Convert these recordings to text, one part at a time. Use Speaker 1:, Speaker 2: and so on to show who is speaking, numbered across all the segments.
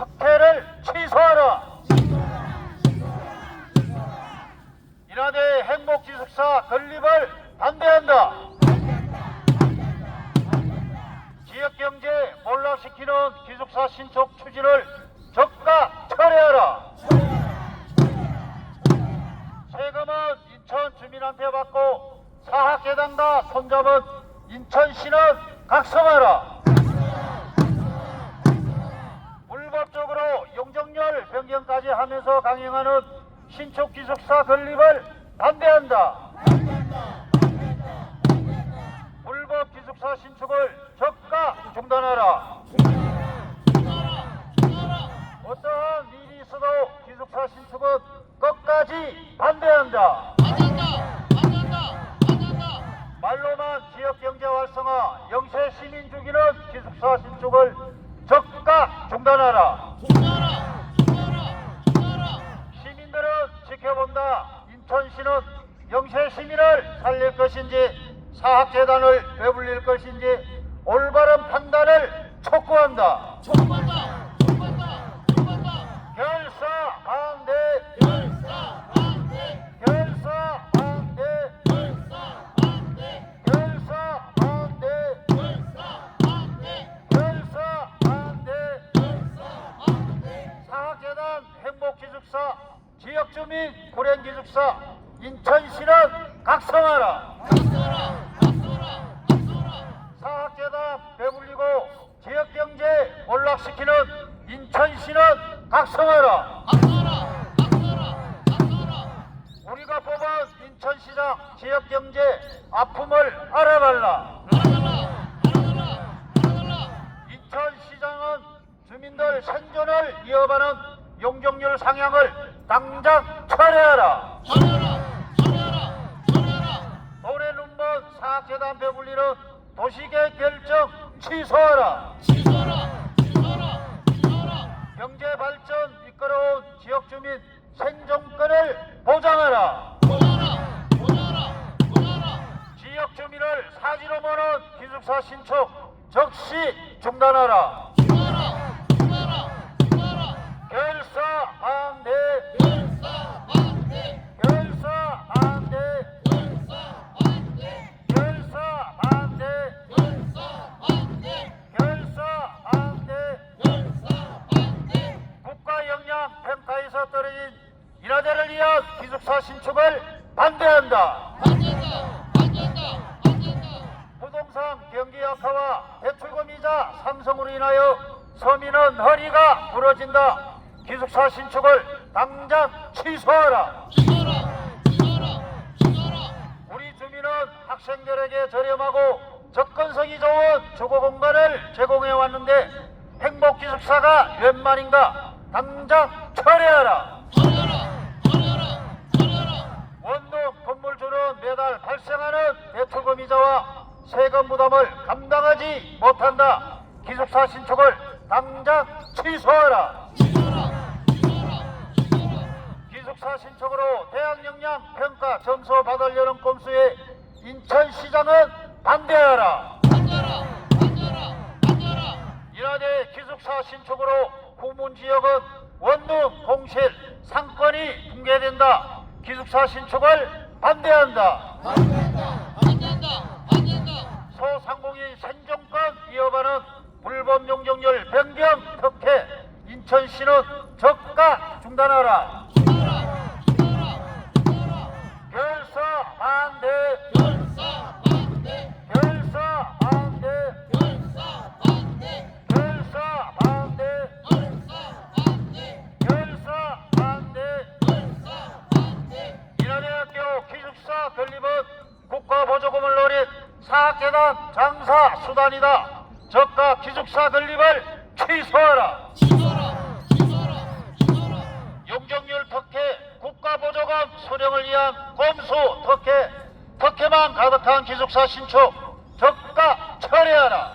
Speaker 1: 특혜를 취소하라. 인하대 행복기숙사 건립을 반대한다. 지역경제 몰락시키는 기숙사 신축 추진을 적극 철회하라. 세금은 인천 주민한테 받고 사학계단과 손잡은 인천시는 각성하라. 불법적으로 용적률 변경까지 하면서 강행하는 신축 기숙사 건립을 반대한다. 이어가는 용적률 상향을 역사가 웬 말인가 당장 철회하라. 원동 건물주는 매달 발생하는 대출금 이자와 세금 부담을 감당하지 못한다. 기숙사 신청을 당장 취소하라. 기숙사 신청으로 대학 역량 평가 점수 받으려는 꼼수에 인천시장은 반대하라. 반대하라. 반대하라. 반대하라. 이라대 24 신축으로 후문 지역은 원룸, 공실, 상권이 붕괴된다. 기숙사 신축을 반대한다. 반대한다. 반대한다. 반대한다. 소상공인 생존권 위협하는 불법 용적률 변경 특혜 인천시는 적가 중단하라. 중단하라. 중단하라. 중단하라. 결사 반대 보조금을 노린 사학재단 장사 수단이다. 저가 기숙사 건립을 취소하라. 용적률 특혜, 국가 보조금 수령을 위한 꼼수 특혜, 특혜만 가득한 기숙사 신축 적가 철회하라.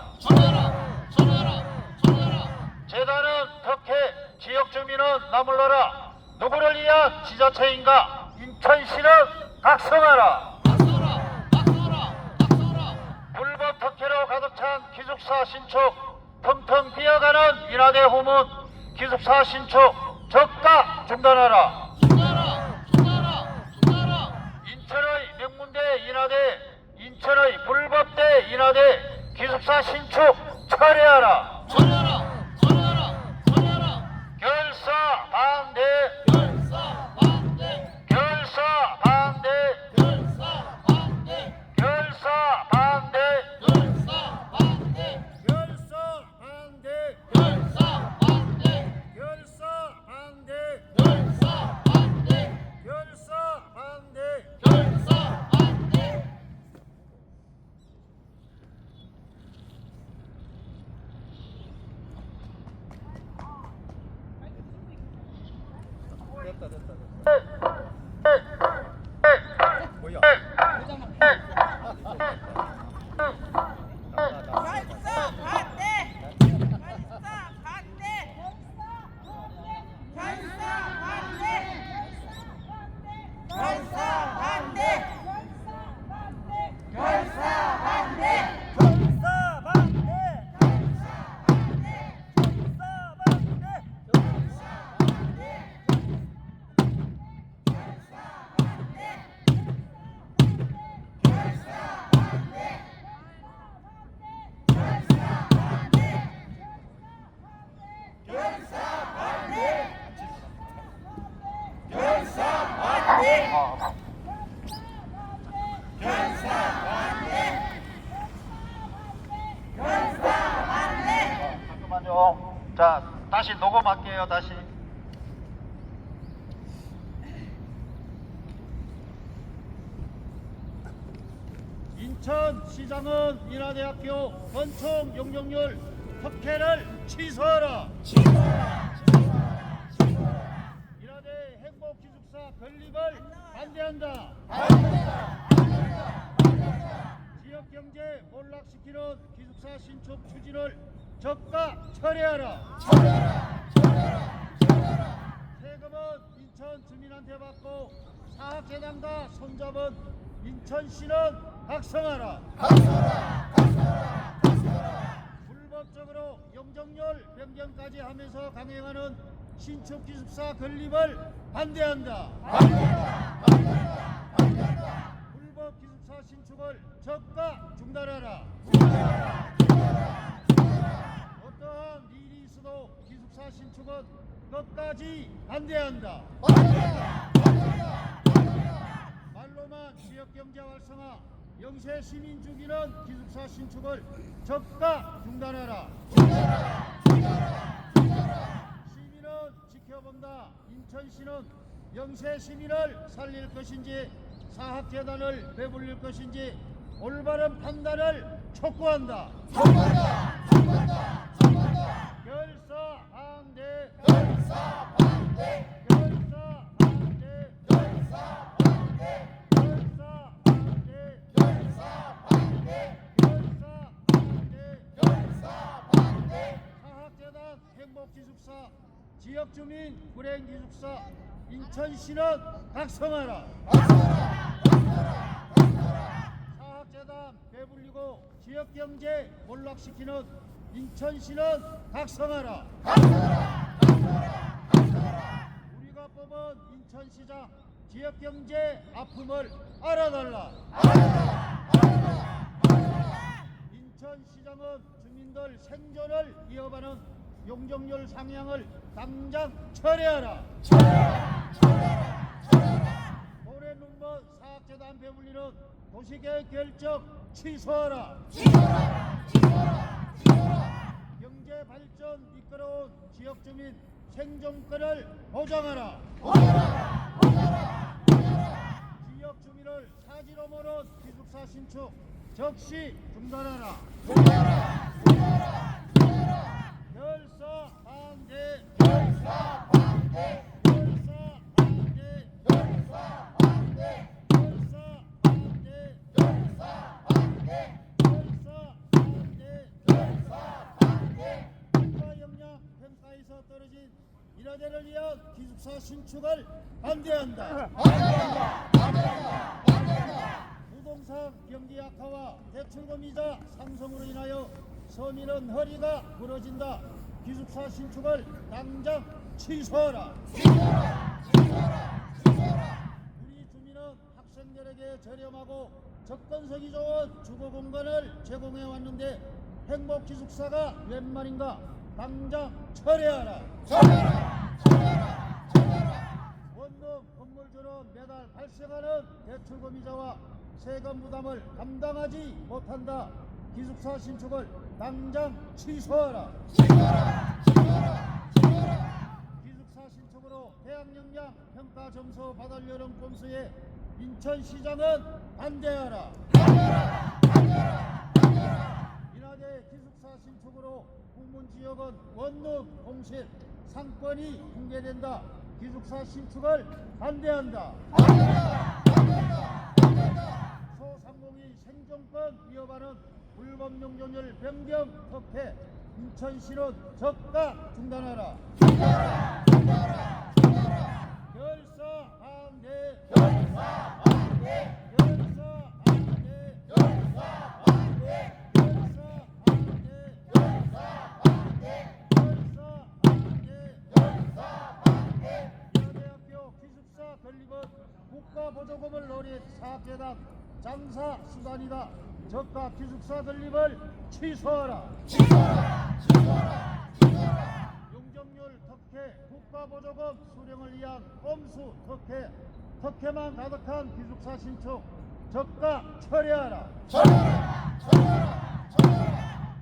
Speaker 1: 재단은 특혜, 지역 주민은 나물러라. 누구를 위한 지자체인가? 신축 적가 중단하라. 인천의 명문대 인하대 인천의 불법대 인하대 기숙사 신축 철회하라. 결사 시장은 인하대학교 권총 용적률 특혜를 취소하라. 인하대 행복기숙사 건립을 반대한다. 지역 경제 몰락시키는 기숙사 신축 추진을 적가 철회하라. 세금은 인천 주민한테 받고 사학재단과 손잡은 인천시는 각성하라. 불법적으로 용적률 변경까지 하면서 강행하는 신축 기숙사 건립을 반대한다. 불법 기숙사 신축을 적가 중단하라. 어떠한 일이 있어도 기숙사 신축은 끝까지 반대한다. 말로만 지역 경제 활성화, 영세 시민 죽이는 기숙사 신축을 적가 중단하라. 시민은 지켜본다. 인천시는 영세 시민을 살릴 것인지 사학재단을 배불릴 것인지 올바른 판단을 촉구한다. 결사 반대. 결사 반대. 결사 기숙사 지역 주민 불행기숙사 인천시는 각성하라. 사학재단 배불리고 지역 경제 몰락시키는 인천시는 각성하라. 우리가 뽑은 인천시장 지역 경제 아픔을 알아달라. 인천시장은 주민들 생존을 이어가는 용적률 상향을 당장 철회하라. 올해 눈먼 사학재단 배불리는 도시계획 결정 취소하라. 경제 발전 이끌어온 지역 주민 생존권을 보장하라. 지역 주민을 사지로 모는 기숙사 신축 적시 중단하라. 반대. 결사 반대. 이라대를 위한 기숙사 신축을 반대한다. 반대한다. 반대한다. 반대한다. 부동산 경기 악화와 대출금 이자 상승으로 인하여 서민은 허리가 부러진다. 기숙사 신축을 당장 취소하라. 우리 주민은 학생들에게 저렴하고 접근성이 좋은 주거 공간을 제공해 왔는데 행복 기숙사가 웬 말인가? 당장 철회하라. 원룸 건물주는 매달 발생하는 대출금 이자와 세금 부담을 감당하지 못한다. 기숙사 신축을 당장 취소하라. 기숙사 신축으로 대학 역량 평가 점수 받으려는 꼼수에 인천시장은 반대하라. 인하대 기숙사 신축으로 후문 지역은 원룸 공실 상권이 붕괴된다. 기숙사 신축을 반대한다. 소상공인 생존권 위협하는 불법 용적률 변경 특혜 인천시는 적가 중단하라. 열사 반대. 열사 반대. 열사 반대. 열사 반대. 열사 반대. 열사 반대. 열사 반대. 열사 반대. 여대학교 기숙사 건립은 국가 보조금을 노린 사업재단 장사 수단이다. 저가 기숙사 건립을 취소하라. 용적률 특혜, 국가보조금 수령을 위한 꼼수 특혜, 특혜만 가득한 기숙사 신축, 저가 철회하라.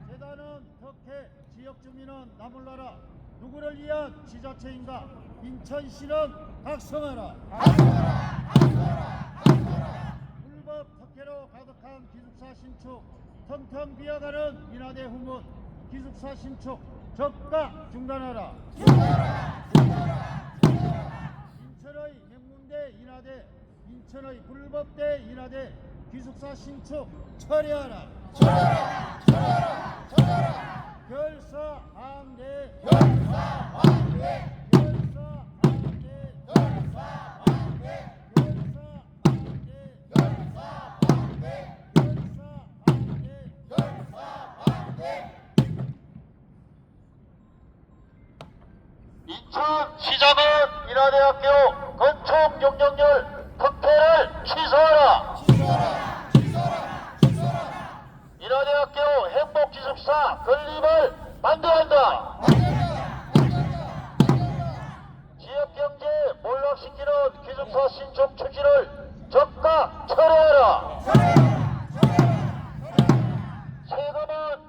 Speaker 1: 재단은 특혜, 지역 주민은 나몰라라. 누구를 위한 지자체인가? 인천시는 각성하라. 불법 특혜로 가득한 기숙사 신축, 텅텅 비어가는 인하대 후문, 기숙사 신축, 적가 중단하라. 인천의 맹문대 인하대, 인천의 불법대 인하대, 기숙사 신축 철회하라. 결사 반대. 결사 반대. 결사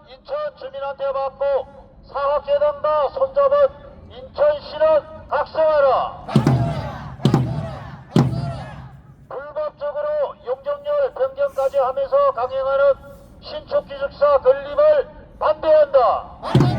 Speaker 1: 인천 주민한테 받고 사업재단과 손잡은 인천시는 각성하라. 불법적으로 용적률 변경까지 하면서 강행하는 신축 기숙사 건립을 반대한다.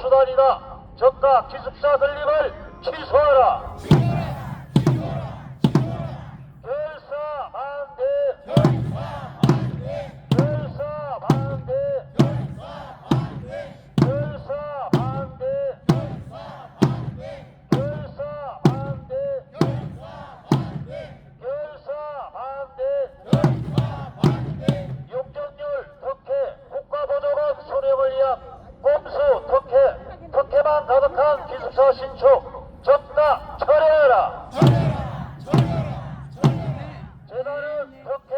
Speaker 1: 수단이나 저가 기습사 설립을 취소하라. 적다 철회하라. 철회하라. 철회하라. 재단은 그렇게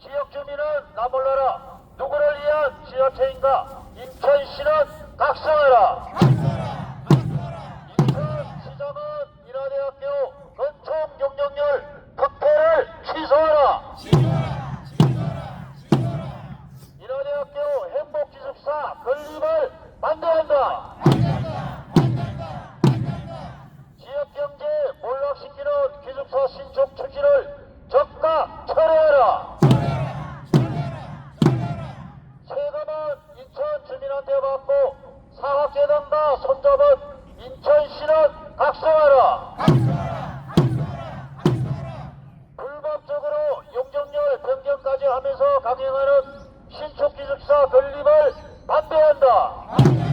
Speaker 1: 지역 주민은 나몰라라. 누구를 위한 지자체인가? 인천시는 각성하라. 재단과 손잡은 인천시는 각성하라. 불법적으로 용적률 변경까지 하면서 강행하는 신축기숙사 건립을 반대한다. 반대.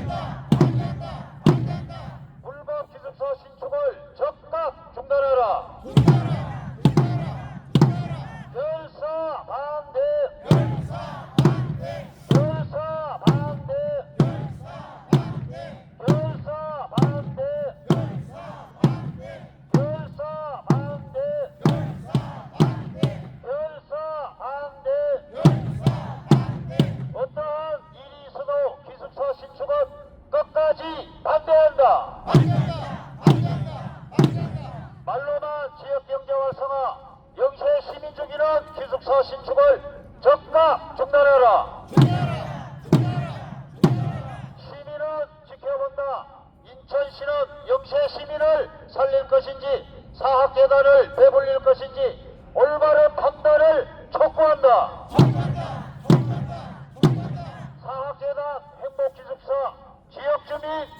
Speaker 1: Sir.